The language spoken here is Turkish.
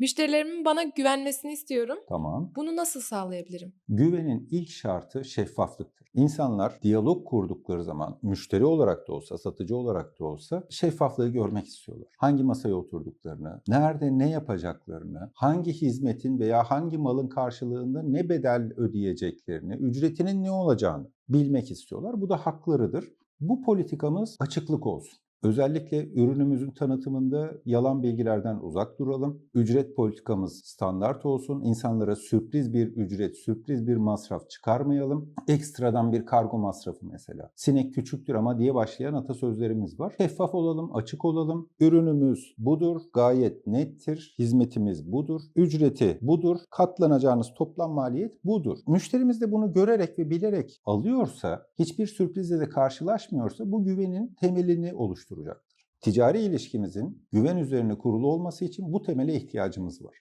Müşterilerimin bana güvenmesini istiyorum. Tamam. Bunu nasıl sağlayabilirim? Güvenin ilk şartı şeffaflıktır. İnsanlar diyalog kurdukları zaman müşteri olarak da olsa, satıcı olarak da olsa şeffaflığı görmek istiyorlar. Hangi masaya oturduklarını, nerede ne yapacaklarını, hangi hizmetin veya hangi malın karşılığında ne bedel ödeyeceklerini, ücretinin ne olacağını bilmek istiyorlar. Bu da haklarıdır. Bu politikamız açıklık olsun. Özellikle ürünümüzün tanıtımında yalan bilgilerden uzak duralım. Ücret politikamız standart olsun. İnsanlara sürpriz bir ücret, sürpriz bir masraf çıkarmayalım. Ekstradan bir kargo masrafı mesela. Sinek küçüktür ama diye başlayan atasözlerimiz var. Şeffaf olalım, açık olalım. Ürünümüz budur, gayet nettir. Hizmetimiz budur, ücreti budur. Katlanacağınız toplam maliyet budur. Müşterimiz de bunu görerek ve bilerek alıyorsa, hiçbir sürprizle de karşılaşmıyorsa bu güvenin temelini oluşturacaktır. Ticari ilişkimizin güven üzerine kurulu olması için bu temele ihtiyacımız var.